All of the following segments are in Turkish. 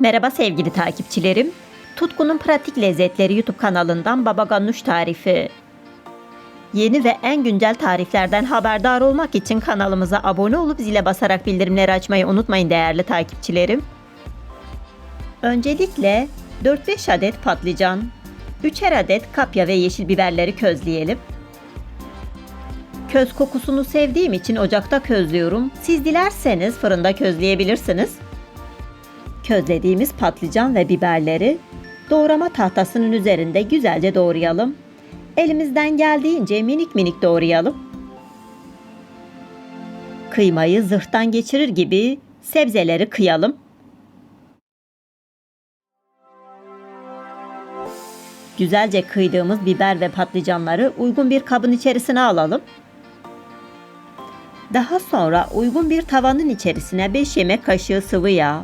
Merhaba sevgili takipçilerim. Tutkunun Pratik Lezzetleri YouTube kanalından Baba Ganoush tarifi. Yeni ve en güncel tariflerden haberdar olmak için kanalımıza abone olup zile basarak bildirimleri açmayı unutmayın değerli takipçilerim. Öncelikle 4-5 adet patlıcan, 3'er adet kapya ve yeşil biberleri közleyelim. Köz kokusunu sevdiğim için ocakta közlüyorum. Siz dilerseniz fırında közleyebilirsiniz. Közlediğimiz patlıcan ve biberleri doğrama tahtasının üzerinde güzelce doğrayalım. Elimizden geldiğince minik minik doğrayalım. Kıymayı zırhtan geçirir gibi sebzeleri kıyalım. Güzelce kıydığımız biber ve patlıcanları uygun bir kabın içerisine alalım. Daha sonra uygun bir tavanın içerisine 5 yemek kaşığı sıvı yağ,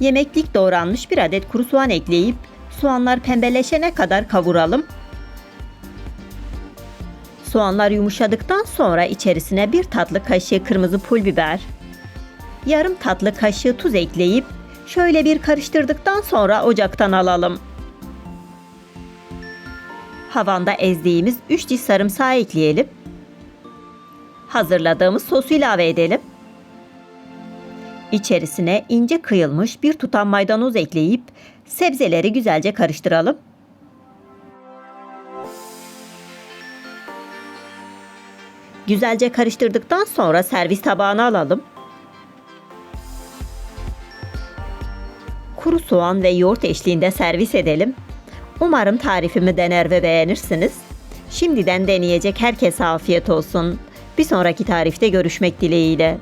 yemeklik doğranmış bir adet kuru soğan ekleyip soğanlar pembeleşene kadar kavuralım. Soğanlar yumuşadıktan sonra içerisine bir tatlı kaşığı kırmızı pul biber, yarım tatlı kaşığı tuz ekleyip şöyle bir karıştırdıktan sonra ocaktan alalım. Havanda ezdiğimiz 3 diş sarımsağı ekleyelim. Hazırladığımız sosu ilave edelim. İçerisine ince kıyılmış bir tutam maydanoz ekleyip sebzeleri güzelce karıştıralım. Güzelce karıştırdıktan sonra servis tabağına alalım. Kuru soğan ve yoğurt eşliğinde servis edelim. Umarım tarifimi dener ve beğenirsiniz. Şimdiden deneyecek herkese afiyet olsun. Bir sonraki tarifte görüşmek dileğiyle.